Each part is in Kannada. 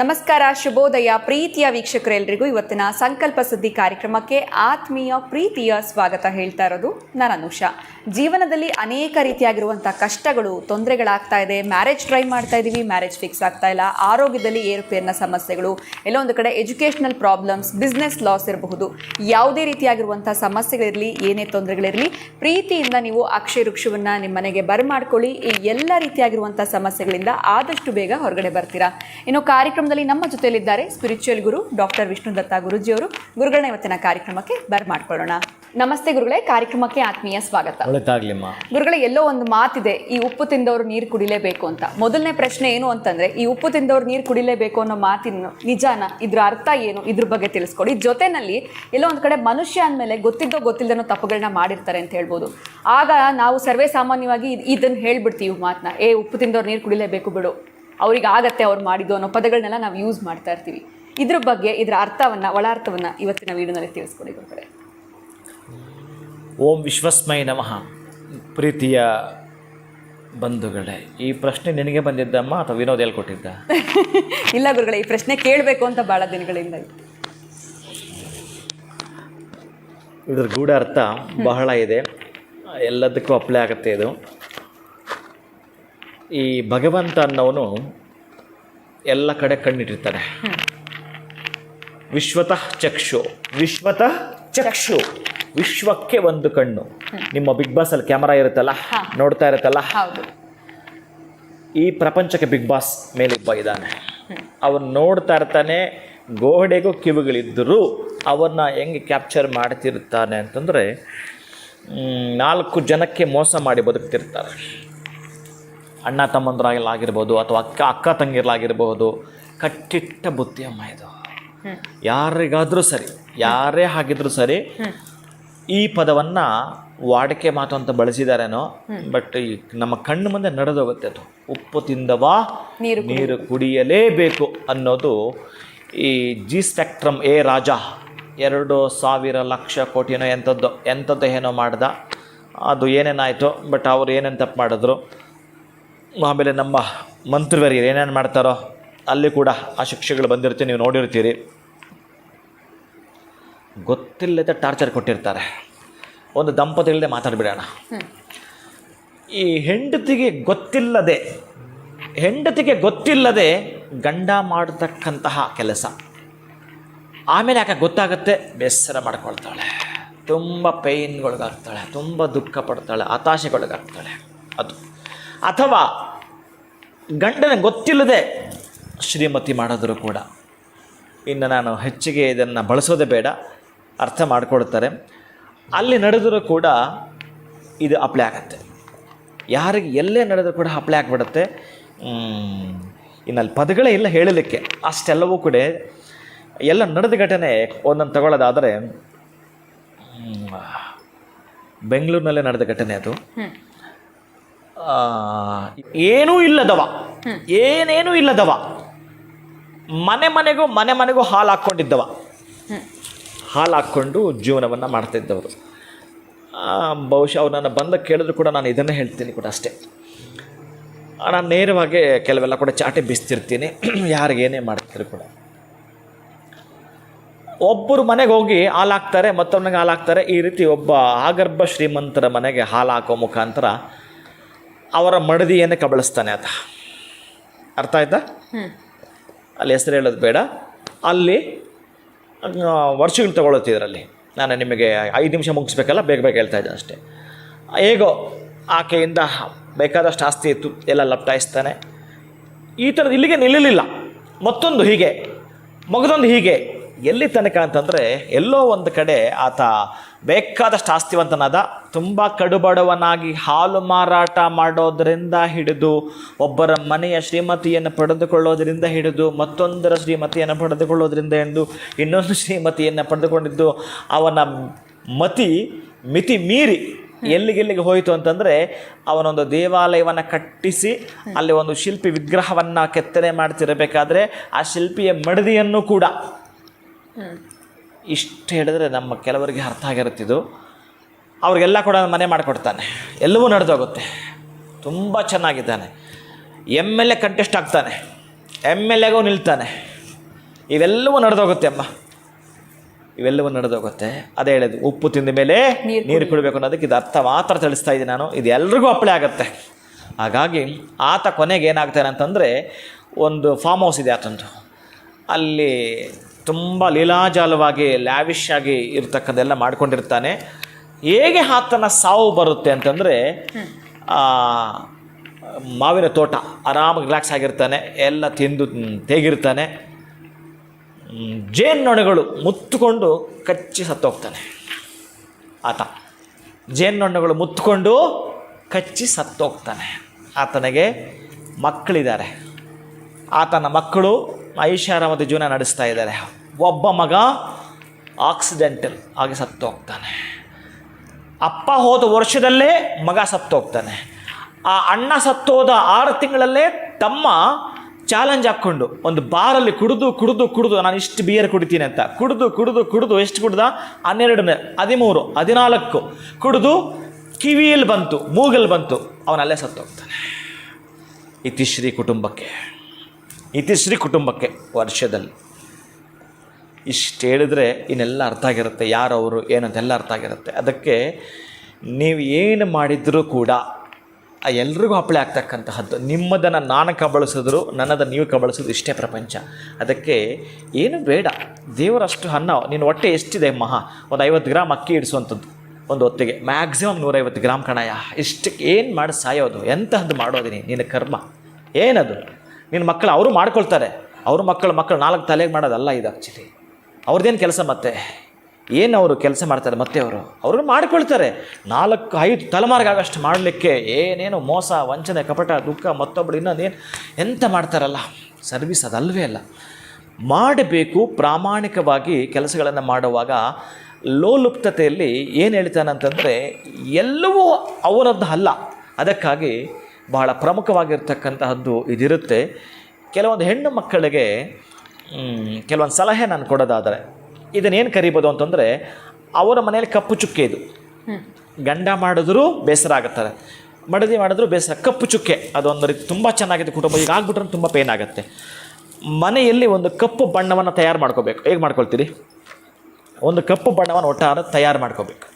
ನಮಸ್ಕಾರ, ಶುಭೋದಯ. ಪ್ರೀತಿಯ ವೀಕ್ಷಕರೆಲ್ಲರಿಗೂ ಇವತ್ತಿನ ಸಂಕಲ್ಪ ಸುದ್ದಿ ಕಾರ್ಯಕ್ರಮಕ್ಕೆ ಆತ್ಮೀಯ ಪ್ರೀತಿಯ ಸ್ವಾಗತ ಹೇಳ್ತಾ ಇರೋದು ನಾನು ಅನುಷಾ. ಜೀವನದಲ್ಲಿ ಅನೇಕ ರೀತಿಯಾಗಿರುವಂಥ ಕಷ್ಟಗಳು, ತೊಂದರೆಗಳಾಗ್ತಾ ಇದೆ. ಮ್ಯಾರೇಜ್ ಟ್ರೈ ಮಾಡ್ತಾ ಇದ್ದೀವಿ, ಮ್ಯಾರೇಜ್ ಫಿಕ್ಸ್ ಆಗ್ತಾ ಇಲ್ಲ. ಆರೋಗ್ಯದಲ್ಲಿ ಏರುಪೇರಿನ ಸಮಸ್ಯೆಗಳು, ಎಲ್ಲೋ ಒಂದು ಕಡೆ ಎಜುಕೇಷನಲ್ ಪ್ರಾಬ್ಲಮ್ಸ್, ಬಿಸ್ನೆಸ್ ಲಾಸ್ ಇರಬಹುದು. ಯಾವುದೇ ರೀತಿಯಾಗಿರುವಂಥ ಸಮಸ್ಯೆಗಳಿರಲಿ, ಏನೇ ತೊಂದರೆಗಳಿರಲಿ, ಪ್ರೀತಿಯಿಂದ ನೀವು ಅಕ್ಷಯ ವೃಕ್ಷವನ್ನು ನಿಮ್ಮ ಮನೆಗೆ ಬರಮಾಡ್ಕೊಳ್ಳಿ. ಈ ಎಲ್ಲ ರೀತಿಯಾಗಿರುವಂಥ ಸಮಸ್ಯೆಗಳಿಂದ ಆದಷ್ಟು ಬೇಗ ಹೊರಗಡೆ ಬರ್ತೀರಾ. ಇನ್ನು ಕಾರ್ಯಕ್ರಮದಲ್ಲಿ ನಮ್ಮ ಜೊತೆಯಲ್ಲಿದ್ದಾರೆ ಸ್ಪಿರಿಚುವಲ್ ಗುರು ಡಾಕ್ಟರ್ ವಿಷ್ಣು ದತ್ತ ಗುರುಜಿಯವರು. ಗುರುಗಳನ್ನ ಇವತ್ತಿನ ಕಾರ್ಯಕ್ರಮಕ್ಕೆ ಬರ್ಮಾಡ್ಕೊಳ್ಳೋಣ ನಮಸ್ತೆ ಗುರುಗಳೇ ಕಾರ್ಯಕ್ರಮಕ್ಕೆ ಆತ್ಮೀಯ ಸ್ವಾಗತ. ಗುರುಗಳೇ ಎಲ್ಲೋ ಒಂದು ಮಾತಿದೆ ಈ ಉಪ್ಪು ತಿಂದವರು ನೀರು ಕುಡಿಲೇಬೇಕು ಅಂತ. ಮೊದಲನೇ ಪ್ರಶ್ನೆ ಏನು ಅಂತಂದ್ರೆ ಈ ಉಪ್ಪು ತಿಂದವರು ನೀರು ಕುಡಿಲೇಬೇಕು ಅನ್ನೋ ಮಾತಿನ ನಿಜಾನ ಇದ್ರ ಅರ್ಥ ಏನು ಇದ್ರ ಬಗ್ಗೆ ತಿಳಿಸ್ಕೊಡಿ. ಜೊತೆನಲ್ಲಿ ಎಲ್ಲೋ ಒಂದು ಕಡೆ ಮನುಷ್ಯ ಅಂದಮೇಲೆ ಗೊತ್ತಿದ್ದೋ ಗೊತ್ತಿಲ್ಲದನ್ನೋ ತಪ್ಪುಗಳನ್ನ ಮಾಡಿರ್ತಾರೆ ಅಂತ ಹೇಳ್ಬೋದು. ಆಗ ನಾವು ಸರ್ವೇ ಸಾಮಾನ್ಯವಾಗಿ ಇದ್- ಇದನ್ನ ಹೇಳ್ಬಿಡ್ತೀವಿ ಮಾತನ್ನ ಏ ಉಪ್ಪು ತಿಂದವರು ನೀರು ಕುಡಿಲೇಬೇಕು ಬಿಡು. ಅವ್ರಿಗೆ ಆಗತ್ತೆ ಅವ್ರು ಮಾಡಿದ್ದು ಅನ್ನೋ ಪದಗಳನ್ನೆಲ್ಲ ನಾವು ಯೂಸ್ ಮಾಡ್ತಾ ಇರ್ತೀವಿ. ಇದ್ರ ಬಗ್ಗೆ ಇದರ ಅರ್ಥವನ್ನು ಒಳ ಅರ್ಥವನ್ನ ಇವತ್ತಿನ ವಿಡಿಯೋನಲ್ಲಿ ತಿಳಿಸ್ಕೊಡಿ ಗುರುಗಳೇ. ಓಂ ವಿಶ್ವಸ್ಮೈ ನಮಃ. ಪ್ರೀತಿಯ ಬಂಧುಗಳೇ ಈ ಪ್ರಶ್ನೆ ನಿನಗೆ ಬಂದಿದ್ದಮ್ಮ ಅಥವಾ ವಿನೋದ್ ಹೇಳ್ಕೊಟ್ಟಿದ್ದ ಇಲ್ಲ ಗುರುಗಳೇ ಈ ಪ್ರಶ್ನೆ ಕೇಳಬೇಕು ಅಂತ ಭಾಳ ದಿನಗಳಿಂದ ಇತ್ತು ಇದ್ರ ಗೂಢ ಅರ್ಥ ಬಹಳ ಇದೆ. ಎಲ್ಲದಕ್ಕೂ ಅಪ್ಲೈ ಆಗುತ್ತೆ ಇದು. ಈ ಭಗವಂತ ಅನ್ನೋನು ಎಲ್ಲ ಕಡೆ ಕಣ್ಣಿಟ್ಟಿರ್ತಾರೆ ವಿಶ್ವತಃ ಚಕ್ಷು. ವಿಶ್ವತಃ ಚಕ್ಷು. ವಿಶ್ವಕ್ಕೆ ಒಂದು ಕಣ್ಣು. ನಿಮ್ಮ ಬಿಗ್ ಬಾಸ್ ಅಲ್ಲಿ ಕ್ಯಾಮರಾ ಇರುತ್ತಲ್ಲ? ನೋಡ್ತಾ ಇರುತ್ತಲ್ಲ? ಈ ಪ್ರಪಂಚಕ್ಕೆ ಬಿಗ್ ಬಾಸ್ ಮೇಲಿಬ್ಬ ಇದ್ದಾನೆ. ಅವನು ನೋಡ್ತಾ ಇರ್ತಾನೆ ಗೋಡೆಗೂ ಕಿವಿಗಳಿದ್ದರೂ ಅವನ್ನ ಹೆಂಗೆ ಕ್ಯಾಪ್ಚರ್ ಮಾಡ್ತಿರ್ತಾನೆ ಅಂತಂದರೆ ನಾಲ್ಕು ಜನಕ್ಕೆ ಮೋಸ ಮಾಡಿ ಬದುಕ್ತಿರ್ತಾರೆ. ಅಣ್ಣ ತಮ್ಮಂದ್ರಾಗಿರ್ಬೋದು ಅಥವಾ ಅಕ್ಕ ಅಕ್ಕ ತಂಗಿರ್ಲಾಗಿರ್ಬೋದು ಕಟ್ಟಿಟ್ಟ ಬುದ್ಧಿ ಅಮ್ಮ ಇದು. ಯಾರಿಗಾದರೂ ಸರಿ ಯಾರೇ ಆಗಿದ್ರೂ ಸರಿ ಈ ಪದವನ್ನು ವಾಡಿಕೆ ಮಾತು ಅಂತ ಬಳಸಿದಾರೇನೋ ಬಟ್ ಈ ನಮ್ಮ ಕಣ್ಣು ಮುಂದೆ ನಡೆದೋಗುತ್ತೆ ಅದು. ಉಪ್ಪು ತಿಂದವಾ ನೀರು ನೀರು ಕುಡಿಯಲೇಬೇಕು ಅನ್ನೋದು ಈ ಜಿ ಸ್ಪೆಕ್ಟ್ರಮ್ ಎ ರಾಜ ಎರಡು ಸಾವಿರ ಲಕ್ಷ ಕೋಟಿನೋ ಎಂಥದ್ದು ಎಂಥದ್ದು ಏನೋ ಮಾಡ್ದ. ಅದು ಏನೇನಾಯಿತು ಬಟ್ ಅವ್ರು ಏನೇನು ತಪ್ಪು ಮಾಡಿದ್ರು ಆಮೇಲೆ ನಮ್ಮ ಮಂತ್ರಿವರಿಯರು ಏನೇನು ಮಾಡ್ತಾರೋ ಅಲ್ಲಿ ಕೂಡ ಆ ಶಿಕ್ಷೆಗಳು ಬಂದಿರುತ್ತೆ, ನೀವು ನೋಡಿರ್ತೀರಿ. ಗೊತ್ತಿಲ್ಲದೆ ಟಾರ್ಚರ್ ಕೊಟ್ಟಿರ್ತಾರೆ. ಒಂದು ದಂಪತಿಗಳದೆ ಮಾತಾಡಿಬಿಡೋಣ. ಈ ಹೆಂಡತಿಗೆ ಗೊತ್ತಿಲ್ಲದೆ ಹೆಂಡತಿಗೆ ಗೊತ್ತಿಲ್ಲದೆ ಗಂಡ ಮಾಡತಕ್ಕಂತಹ ಕೆಲಸ. ಆಮೇಲೆ ಯಾಕೆ ಗೊತ್ತಾಗುತ್ತೆ? ಬೇಸರ ಮಾಡ್ಕೊಳ್ತಾಳೆ. ತುಂಬ ಪೇಯ್ನ್ಗೊಳಗಾಗ್ತಾಳೆ ತುಂಬ ದುಃಖ ಪಡ್ತಾಳೆ ಹತಾಶೆಗೊಳಗಾಗ್ತಾಳೆ ಅದು. ಅಥವಾ ಗಂಡನ ಗೊತ್ತಿಲ್ಲದೆ ಶ್ರೀಮತಿ ಮಾಡಿದ್ರು ಕೂಡ. ಇನ್ನು ನಾನು ಹೆಚ್ಚಿಗೆ ಇದನ್ನು ಬಳಸೋದೇ ಬೇಡ, ಅರ್ಥ ಮಾಡಿಕೊಡ್ತಾರೆ ಅಲ್ಲಿ ನಡೆದರೂ ಕೂಡ ಇದು ಅಪ್ಲೈ ಆಗತ್ತೆ. ಯಾರಿಗೆ, ಎಲ್ಲೇ ನಡೆದರೂ ಕೂಡ ಅಪ್ಲೈ ಆಗಿಬಿಡುತ್ತೆ. ಇನ್ನಲ್ಲಿ ಪದಗಳೇ ಇಲ್ಲ ಹೇಳಲಿಕ್ಕೆ. ಅಷ್ಟೆಲ್ಲವೂ ಕೂಡ ಎಲ್ಲ ನಡೆದ ಘಟನೆ ಒಂದೊಂದು ತಗೊಳ್ಳೋದಾದರೆ ಬೆಂಗಳೂರಿನಲ್ಲೇ ನಡೆದ ಘಟನೆ ಅದು. ಏನೂ ಇಲ್ಲದವ. ಏನೇನೂ ಇಲ್ಲದವ. ಮನೆ ಮನೆಗೂ ಮನೆ ಮನೆಗೂ ಹಾಲು ಹಾಕ್ಕೊಂಡಿದ್ದವ. ಹಾಲು ಹಾಕ್ಕೊಂಡು ಜೀವನವನ್ನು ಮಾಡ್ತಿದ್ದವರು. ಬಹುಶಃ ಅವ್ರು ನನ್ನ ಬಂದ ಕೇಳಿದ್ರು ಕೂಡ ನಾನು ಇದನ್ನೇ ಹೇಳ್ತೀನಿ ಕೂಡ ಅಷ್ಟೇ. ನಾನು ನೇರವಾಗಿ ಕೆಲವೆಲ್ಲ ಕೂಡ ಚಾಟಿ ಬೀಸ್ತಿರ್ತೀನಿ. ಯಾರಿಗೇನೇ ಮಾಡ್ತಿದ್ರು ಕೂಡ. ಒಬ್ಬರು ಮನೆಗೆ ಹೋಗಿ ಹಾಲು ಹಾಕ್ತಾರೆ ಮತ್ತೊಬ್ಬನಿಗೆ ಹಾಲು ಹಾಕ್ತಾರೆ. ಈ ರೀತಿ ಒಬ್ಬ ಆಗರ್ಭ ಶ್ರೀಮಂತರ ಮನೆಗೆ ಹಾಲು ಹಾಕೋ ಮುಖಾಂತರ ಅವರ ಮಡದಿಯನ್ನು ಕಬಳಿಸ್ತಾನೆ ಆತ. ಅರ್ಥ ಆಯ್ತಾ? ಅಲ್ಲಿ ಹೆಸರು ಹೇಳೋದು ಬೇಡ. ಅಲ್ಲಿ ವರ್ಷಗಳು ತಗೊಳ್ತಿದ್ರಲ್ಲಿ ನಾನು ನಿಮಗೆ ಐದು ನಿಮಿಷ ಮುಗಿಸ್ಬೇಕಲ್ಲ ಬೇಗ ಬೇಗ ಹೇಳ್ತಾ ಇದ್ದೆ ಅಷ್ಟೇ. ಹೇಗೋ ಆಕೆಯಿಂದ ಬೇಕಾದಷ್ಟು ಆಸ್ತಿ ಇತ್ತು ಎಲ್ಲ ಲಪ್ಟಾಯಿಸ್ತಾನೆ. ಈ ಥರದ್ದು ಇಲ್ಲಿಗೆ ನಿಲ್ಲಲಿಲ್ಲ ಮತ್ತೊಂದು ಹೀಗೆ ಮಗದೊಂದು ಹೀಗೆ. ಎಲ್ಲಿ ತನಕ ಅಂತಂದರೆ ಎಲ್ಲೋ ಒಂದು ಕಡೆ ಆತ ಬೇಕಾದಷ್ಟು ಆಸ್ತಿವಂತನಾದ ತುಂಬ ಕಡುಬಡವನಾಗಿ ಹಾಲು ಮಾರಾಟ ಮಾಡೋದರಿಂದ ಹಿಡಿದು ಒಬ್ಬರ ಮನೆಯ ಶ್ರೀಮತಿಯನ್ನು ಪಡೆದುಕೊಳ್ಳೋದರಿಂದ ಹಿಡಿದು ಮತ್ತೊಂದರ ಶ್ರೀಮತಿಯನ್ನು ಪಡೆದುಕೊಳ್ಳೋದರಿಂದ ಹಿಡಿದು ಇನ್ನೊಂದು ಶ್ರೀಮತಿಯನ್ನು ಪಡೆದುಕೊಂಡಿದ್ದು, ಅವನ ಮತಿ ಮಿತಿ ಮೀರಿ ಎಲ್ಲಿಗೆಲ್ಲಿಗೆ ಹೋಯಿತು ಅಂತಂದರೆ ಅವನೊಂದು ದೇವಾಲಯವನ್ನು ಕಟ್ಟಿಸಿ ಅಲ್ಲಿ ಒಂದು ಶಿಲ್ಪಿ ವಿಗ್ರಹವನ್ನು ಕೆತ್ತನೆ ಮಾಡ್ತಿರಬೇಕಾದ್ರೆ ಆ ಶಿಲ್ಪಿಯ ಮಡದಿಯನ್ನು ಕೂಡ ಇಷ್ಟು ಹೇಳಿದ್ರೆ ನಮ್ಮ ಕೆಲವರಿಗೆ ಅರ್ಥ ಆಗಿರುತ್ತಿದ್ದು ಅವ್ರಿಗೆಲ್ಲ ಕೂಡ ಮನೆ ಮಾಡಿಕೊಡ್ತಾನೆ. ಎಲ್ಲವೂ ನಡೆದೋಗುತ್ತೆ. ತುಂಬ ಚೆನ್ನಾಗಿದ್ದಾನೆ. ಎಂ ಎಲ್ ಎ ಕಂಟೆಸ್ಟ್ ಆಗ್ತಾನೆ. ಎಂ ಎಲ್ ಎಗೂ ನಿಲ್ತಾನೆ. ಇವೆಲ್ಲವೂ ನಡೆದೋಗುತ್ತೆ ಅಮ್ಮ. ಇವೆಲ್ಲವೂ ನಡೆದೋಗುತ್ತೆ. ಅದೇ ಹೇಳಿದ್ದು ಉಪ್ಪು ತಿಂದ ಮೇಲೆ ನೀರು ನೀರು ಕುಡಿಬೇಕು ಅನ್ನೋದಕ್ಕೆ ಇದು ಅರ್ಥ ಮಾತ್ರ ತಿಳಿಸ್ತಾ ಇದ್ದೀನಿ ನಾನು. ಇದು ಎಲ್ರಿಗೂ ಅಪ್ಲೈ ಆಗುತ್ತೆ. ಹಾಗಾಗಿ ಆತ ಕೊನೆಗೆ ಏನಾಗ್ತಾನೆ ಅಂತಂದರೆ ಒಂದು ಫಾರ್ಮ್ ಹೌಸ್ ಇದೆ ಆತಂದು. ಅಲ್ಲಿ ತುಂಬ ಲೀಲಾಜಾಲವಾಗಿ ಲ್ಯಾವಿಶ್ ಆಗಿ ಇರ್ತಕ್ಕಂಥೆಲ್ಲ ಮಾಡ್ಕೊಂಡಿರ್ತಾನೆ. ಹೇಗೆ ಆತನ ಸಾವು ಬರುತ್ತೆ ಅಂತಂದರೆ ಮಾವಿನ ತೋಟ, ಆರಾಮಾಗಿ ರಿಲ್ಯಾಕ್ಸ್ ಆಗಿರ್ತಾನೆ, ಎಲ್ಲ ತಿಂದು ತೇಗಿರ್ತಾನೆ. ಜೇನು ನೊಣಗಳು ಮುತ್ತುಕೊಂಡು ಕಚ್ಚಿ ಸತ್ತೋಗ್ತಾನೆ. ಆತ. ಜೇನ್ನೊಣಗಳು ಮುತ್ತುಕೊಂಡು ಕಚ್ಚಿ ಸತ್ತೋಗ್ತಾನೆ. ಆತನಿಗೆ ಮಕ್ಕಳಿದ್ದಾರೆ. ಆತನ ಮಕ್ಕಳು ಐಷಾರಾಮದ ಜೀವನ ನಡೆಸ್ತಾ ಇದ್ದಾರೆ. ಒಬ್ಬ ಮಗ ಆಕ್ಸಿಡೆಂಟಲ್ ಆಗಿ ಸತ್ತೋಗ್ತಾನೆ ಅಪ್ಪ ಹೋದ ವರ್ಷದಲ್ಲೇ ಮಗ ಸತ್ತು ಹೋಗ್ತಾನೆ. ಆ ಅಣ್ಣ ಸತ್ತೋದ ಆರು ತಿಂಗಳಲ್ಲೇ ತಮ್ಮ ಚಾಲೆಂಜ್ ಹಾಕ್ಕೊಂಡು ಒಂದು ಬಾರಲ್ಲಿ ಕುಡಿದು ಕುಡಿದು ಕುಡಿದು, ನಾನು ಇಷ್ಟು ಬಿಯರ್ ಕುಡಿತೀನಿ ಅಂತ ಕುಡಿದು ಕುಡಿದು ಕುಡಿದು ಎಷ್ಟು ಕುಡ್ದ? ಹನ್ನೆರಡನೇ, ಹದಿಮೂರು, ಹದಿನಾಲ್ಕು ಕುಡಿದು ಕಿವಿಯಲ್ಲಿ ಬಂತು, ಮೂಗಲ್ಲಿ ಬಂತು, ಅವನಲ್ಲೇ ಸತ್ತೋಗ್ತಾನೆ ಇತಿಶ್ರೀ ಕುಟುಂಬಕ್ಕೆ ಇತಿಶ್ರೀ ಕುಟುಂಬಕ್ಕೆ ವರ್ಷದಲ್ಲಿ. ಇಷ್ಟು ಹೇಳಿದ್ರೆ ಇನ್ನೆಲ್ಲ ಅರ್ಥ ಆಗಿರುತ್ತೆ, ಯಾರು ಅವರು ಏನಂತೆಲ್ಲ ಅರ್ಥ ಆಗಿರುತ್ತೆ. ಅದಕ್ಕೆ ನೀವು ಏನು ಮಾಡಿದರೂ ಕೂಡ ಆ ಎಲ್ರಿಗೂ ಅಪ್ಲೈ ಆಗ್ತಕ್ಕಂತಹದ್ದು. ನಿಮ್ಮದನ್ನು ನಾನು ಕಬಳಿಸಿದ್ರು ನನ್ನದನ್ನು ನೀವು ಕಬಳಿಸೋದು ಇಷ್ಟೇ ಪ್ರಪಂಚ. ಅದಕ್ಕೆ ಏನು ಬೇಡ. ದೇವರಷ್ಟು ಅನ್ನ ನಿನ್ನ ಹೊಟ್ಟೆ ಎಷ್ಟಿದೆ ಮಹಾ? ಒಂದು ಐವತ್ತು ಗ್ರಾಮ್ ಅಕ್ಕಿ ಇಡಿಸುವಂಥದ್ದು ಒಂದು ಹೊತ್ತಿಗೆ. ಮ್ಯಾಕ್ಸಿಮಮ್ ನೂರೈವತ್ತು ಗ್ರಾಮ್ ಕಣಯ ಇಷ್ಟಕ್ಕೆ ಏನು ಮಾಡಿ ಸಾಯೋದು? ಎಂತಹದ್ದು ಮಾಡೋದಿನಿ? ನಿನ್ನ ಕರ್ಮ. ಏನದು? ನಿನ್ನ ಮಕ್ಕಳು ಅವರು ಮಾಡ್ಕೊಳ್ತಾರೆ. ಅವ್ರ ಮಕ್ಕಳು ಮಕ್ಕಳು ನಾಲ್ಕು ತಲೆಗೆ ಮಾಡೋದಲ್ಲ ಇದು ಆ್ಯಕ್ಚುಲಿ ಅವ್ರದ್ದೇನು ಕೆಲಸ ಮತ್ತೆ? ಏನು ಅವರು ಕೆಲಸ ಮಾಡ್ತಾರೆ ಮತ್ತೆ ಅವರು? ಅವರು ಮಾಡ್ಕೊಳ್ತಾರೆ. ನಾಲ್ಕು, ಐದು ತಲೆಮಾರಿಗಾಗಷ್ಟು ಮಾಡಲಿಕ್ಕೆ ಏನೇನು ಮೋಸ, ವಂಚನೆ, ಕಪಟ, ದುಃಖ ಮತ್ತೊಬ್ಬರು ಇನ್ನೊಂದೇನು ಎಂಥ ಮಾಡ್ತಾರಲ್ಲ? ಸರ್ವಿಸ್ ಅದಲ್ವೇ ಅಲ್ಲ. ಮಾಡಬೇಕು, ಪ್ರಾಮಾಣಿಕವಾಗಿ ಕೆಲಸಗಳನ್ನು ಮಾಡುವಾಗ ಲೋಲುಪ್ತತೆಯಲ್ಲಿ ಏನು ಹೇಳ್ತಾನಂತಂದರೆ ಎಲ್ಲವೂ ಅವನದ್ದು ಅಲ್ಲ. ಅದಕ್ಕಾಗಿ ಬಹಳ ಪ್ರಮುಖವಾಗಿರ್ತಕ್ಕಂತಹದ್ದು ಇದಿರುತ್ತೆ. ಕೆಲವೊಂದು ಹೆಣ್ಣು ಮಕ್ಕಳಿಗೆ ಕೆಲವೊಂದು ಸಲಹೆ ನಾನು ಕೊಡೋದಾದರೆ, ಇದನ್ನೇನು ಕರಿಬೋದು ಅಂತಂದರೆ, ಅವರ ಮನೆಯಲ್ಲಿ ಕಪ್ಪು ಚುಕ್ಕೆ ಇದು. ಗಂಡ ಮಾಡಿದ್ರೂ ಬೇಸರ ಆಗುತ್ತಾರೆ ಮಡದಿ ಮಾಡಿದ್ರು ಬೇಸರ. ಕಪ್ಪು ಚುಕ್ಕೆ, ಅದೊಂದು ರೀತಿ ತುಂಬ ಚೆನ್ನಾಗಿದೆ ಕುಟುಂಬ. ಈಗ ಆಗ್ಬಿಟ್ರೆ ತುಂಬ ಪೇನ್ ಆಗುತ್ತೆ. ಮನೆಯಲ್ಲಿ ಒಂದು ಕಪ್ಪು ಬಣ್ಣವನ್ನು ತಯಾರು ಮಾಡ್ಕೋಬೇಕು. ಹೇಗೆ ಮಾಡ್ಕೊಳ್ತೀರಿ? ಒಂದು ಕಪ್ಪು ಬಣ್ಣವನ್ನು ಒಟ್ಟಾರೆ ತಯಾರು ಮಾಡ್ಕೋಬೇಕು.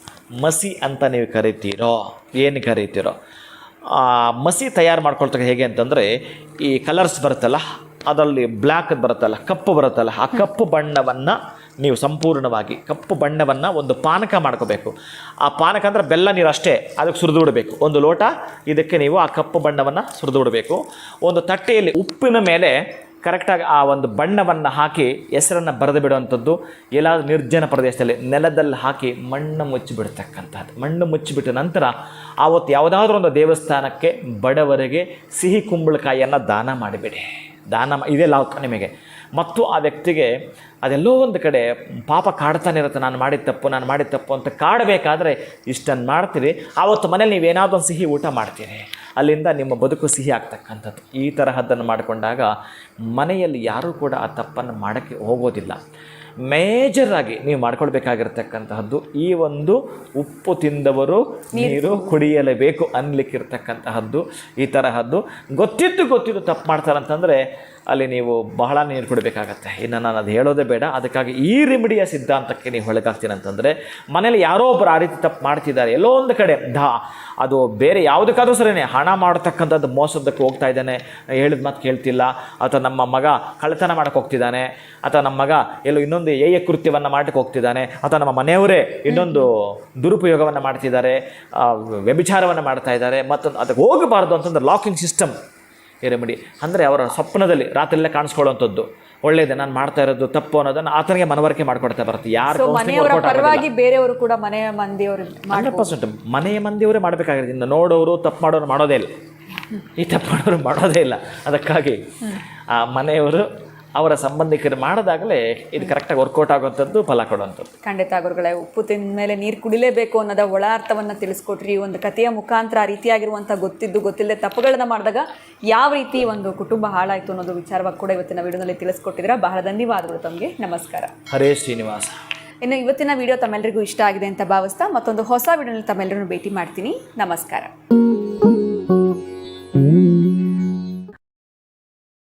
ಮಸಿ ಅಂತ ನೀವು ಕರಿತೀರೋ, ಏನು ಕರಿತೀರೋ. ಮಸಿ ತಯಾರು ಮಾಡ್ಕೊಳ್ತಕ್ಕ ಹೇಗೆ ಅಂತಂದರೆ, ಈ ಕಲರ್ಸ್ ಬರುತ್ತಲ್ಲ ಅದರಲ್ಲಿ ಬ್ಲ್ಯಾಕ್ ಬರುತ್ತಲ್ಲ, ಕಪ್ಪು ಬರುತ್ತಲ್ಲ, ಆ ಕಪ್ಪು ಬಣ್ಣವನ್ನು ನೀವು ಸಂಪೂರ್ಣವಾಗಿ, ಕಪ್ಪು ಬಣ್ಣವನ್ನು ಒಂದು ಪಾನಕ ಮಾಡ್ಕೋಬೇಕು. ಆ ಪಾನಕ ಅಂದರೆ ಬೆಲ್ಲ ನೀರು ಅಷ್ಟೇ, ಅದಕ್ಕೆ ಸುರಿದು ಬಿಡಬೇಕು. ಒಂದು ಲೋಟ, ಇದಕ್ಕೆ ನೀವು ಆ ಕಪ್ಪು ಬಣ್ಣವನ್ನು ಸುರಿದು ಬಿಡಬೇಕು. ಒಂದು ತಟ್ಟೆಯಲ್ಲಿ ಉಪ್ಪಿನ ಮೇಲೆ ಕರೆಕ್ಟಾಗಿ ಆ ಒಂದು ಬಣ್ಣವನ್ನು ಹಾಕಿ ಹೆಸರನ್ನು ಬರೆದು ಬಿಡುವಂಥದ್ದು. ಎಲ್ಲಾದರೂ ನಿರ್ಜನ ಪ್ರದೇಶದಲ್ಲಿ ನೆಲದಲ್ಲಿ ಹಾಕಿ ಮಣ್ಣು ಮುಚ್ಚಿಬಿಡ್ತಕ್ಕಂಥದ್ದು ಮಣ್ಣು ಮುಚ್ಚಿಬಿಟ್ಟ ನಂತರ ಆವತ್ತು ಯಾವುದಾದ್ರೂ ಒಂದು ದೇವಸ್ಥಾನಕ್ಕೆ ಬಡವರಿಗೆ ಸಿಹಿ ಕುಂಬಳಕಾಯಿಯನ್ನು ದಾನ ಮಾಡಿಬಿಡಿ. ದಾನ ಇದೆಲ್ಲ ಇದೇ ಲಾಕ್ ನಿಮಗೆ. ಮತ್ತು ಆ ವ್ಯಕ್ತಿಗೆ ಅದೆಲ್ಲೋ ಒಂದು ಕಡೆ ಪಾಪ ಕಾಡ್ತಾನೆ ಇರುತ್ತೆ, ನಾನು ಮಾಡಿದ ತಪ್ಪು, ನಾನು ಮಾಡಿದ ತಪ್ಪು ಅಂತ ಕಾಡಬೇಕಾದ್ರೆ ಇಷ್ಟನ್ನು ಮಾಡ್ತೀರಿ ಆವತ್ತು ಮನೇಲಿ ನೀವೇನಾದರೂ ಒಂದು ಸಿಹಿ ಊಟ ಮಾಡ್ತೀರಿ. ಅಲ್ಲಿಂದ ನಿಮ್ಮ ಬದುಕು ಸಿಹಿ ಆಗ್ತಕ್ಕಂಥದ್ದು. ಈ ತರಹದ್ದನ್ನು ಮಾಡಿಕೊಂಡಾಗ ಮನೆಯಲ್ಲಿ ಯಾರೂ ಕೂಡ ಆ ತಪ್ಪನ್ನು ಮಾಡೋಕ್ಕೆ ಹೋಗೋದಿಲ್ಲ. ಮೇಜರ್ ಆಗಿ ನೀವು ಮಾಡ್ಕೊಳ್ಬೇಕಾಗಿರ್ತಕ್ಕಂತಹದ್ದು ಈ ಒಂದು ಉಪ್ಪು ತಿಂದವರು ನೀರು. ಕುಡಿಯಲೇಬೇಕು ಅನ್ಲಿಕ್ಕಿರ್ತಕ್ಕಂತಹದ್ದು ಈ ತರಹದ್ದು. ಗೊತ್ತಿದ್ದು ಗೊತ್ತಿದ್ದು ತಪ್ಪು ಮಾಡ್ತಾರಂತಂದರೆ ಅಲ್ಲಿ ನೀವು ಬಹಳ ನೀರು ಕುಡಬೇಕಾಗತ್ತೆ. ಇನ್ನು ನಾನು ಅದು ಹೇಳೋದೇ ಬೇಡ. ಅದಕ್ಕಾಗಿ ಈ ರೆಮಿಡಿಯ ಸಿದ್ಧಾಂತಕ್ಕೆ ನೀವು ಅಂತಂದರೆ ಮನೇಲಿ ಯಾರೋ ಒಬ್ಬರು ಆ ರೀತಿ ತಪ್ಪು ಮಾಡ್ತಿದ್ದಾರೆ. ಎಲ್ಲೋ ಒಂದು ಕಡೆ, ಧಾ, ಅದು ಬೇರೆ ಯಾವುದಕ್ಕಾದ್ರೂ ಸರಿನೇ, ಹಣ ಮಾಡತಕ್ಕಂಥದ್ದು ಮೋಸದಕ್ಕೆ ಹೋಗ್ತಾ ಇದ್ದಾನೆ, ಹೇಳಿದ ಮಾತು ಕೇಳ್ತಿಲ್ಲ. ಅಥವಾ ನಮ್ಮ ಮಗ ಕಳ್ಳತನ ಮಾಡಕ್ಕೆ ಹೋಗ್ತಿದ್ದಾನೆ. ಅಥವಾ ನಮ್ಮ ಮಗ ಎಲ್ಲೋ ಇನ್ನೊಂದು ಏಯ ಕೃತ್ಯವನ್ನು ಮಾಡಕ್ಕೆ ಹೋಗ್ತಿದ್ದಾನೆ. ಅಥವಾ ನಮ್ಮ ಮನೆಯವರೇ ಇನ್ನೊಂದು ದುರುಪಯೋಗವನ್ನು ಮಾಡ್ತಿದ್ದಾರೆ. ವ್ಯಭಿಚಾರವನ್ನು ಮಾಡ್ತಾ ಇದ್ದಾರೆ. ಮತ್ತು ಅದಕ್ಕೆ ಹೋಗಬಾರ್ದು ಅಂತಂದ್ರೆ ಲಾಕಿಂಗ್ ಸಿಸ್ಟಮ್ ಈ ರೆಮಿಡಿ ಅಂದರೆ ಅವರ ಸ್ವಪ್ನದಲ್ಲಿ ರಾತ್ರಿಯಲ್ಲೇ ಕಾಣಿಸ್ಕೊಳ್ಳುವಂಥದ್ದು. ಒಳ್ಳೇದೇ ನಾನು ಮಾಡ್ತಾ ಇರೋದು ತಪ್ಪು ಅನ್ನೋದನ್ನು ಆತನಿಗೆ ಮನವರಿಕೆ ಮಾಡಿಕೊಡ್ತಾ ಬರುತ್ತೆ. ಯಾರು ಪರವಾಗಿ ಬೇರೆಯವರು ಕೂಡ ಮನೆಯ ಮಂದಿಯವರು ಹಂಡ್ರೆಡ್ ಪರ್ಸೆಂಟ್. ಮನೆಯ ಮಂದಿಯವರೇ ಮಾಡಬೇಕಾಗಿರೋದು ಇನ್ನು ನೋಡೋರು ತಪ್ಪು ಮಾಡೋರು ಮಾಡೋದೇ ಇಲ್ಲ. ಈ ತಪ್ಪು ಮಾಡೋರು ಮಾಡೋದೇ ಇಲ್ಲ. ಅದಕ್ಕಾಗಿ ಆ ಮನೆಯವರು ಅವರ ಸಂಬಂಧಿಕರು ಮಾಡಿದಾಗಲೇ ಇದು ಕರೆಕ್ಟಾಗಿ ವರ್ಕೌಟ್ ಆಗುವಂಥದ್ದು ಫಲ ಕೊಡುವಂಥದ್ದು. ಖಂಡಿತ ಗುರುಗಳೇ ಉಪ್ಪು ತಿಂದ ಮೇಲೆ ನೀರು ಕುಡಿಲೇಬೇಕು ಅನ್ನೋದ ಒಳ ಅರ್ಥವನ್ನ ತಿಳಿಸ್ಕೊಟ್ರಿ. ಒಂದು ಕಥೆಯ ಮುಖಾಂತರ ಆ ರೀತಿಯಾಗಿರುವಂಥ ಗೊತ್ತಿದ್ದು ಗೊತ್ತಿಲ್ಲದೆ ತಪ್ಪುಗಳನ್ನ ಮಾಡಿದಾಗ ಯಾವ ರೀತಿ ಒಂದು ಕುಟುಂಬ ಹಾಳಾಯಿತು ಅನ್ನೋದು ವಿಚಾರವಾಗಿ ಕೂಡ ಇವತ್ತಿನ ವಿಡಿಯೋದಲ್ಲಿ ತಿಳಿಸ್ಕೊಟ್ಟಿದ್ದೀರಾ. ಬಹಳ ಧನ್ಯವಾದಗಳು ತಮಗೆ. ನಮಸ್ಕಾರ. ಹರೇ ಶ್ರೀನಿವಾಸ. ಇನ್ನು ಇವತ್ತಿನ ವಿಡಿಯೋ ತಮ್ಮೆಲ್ಲರಿಗೂ ಇಷ್ಟ ಆಗಿದೆ ಅಂತ ಭಾವಿಸ್ತಾ ಮತ್ತೊಂದು ಹೊಸ ವಿಡಿಯೋನಲ್ಲಿ ತಮ್ಮೆಲ್ಲರನ್ನು ಭೇಟಿ ಮಾಡ್ತೀನಿ. ನಮಸ್ಕಾರ.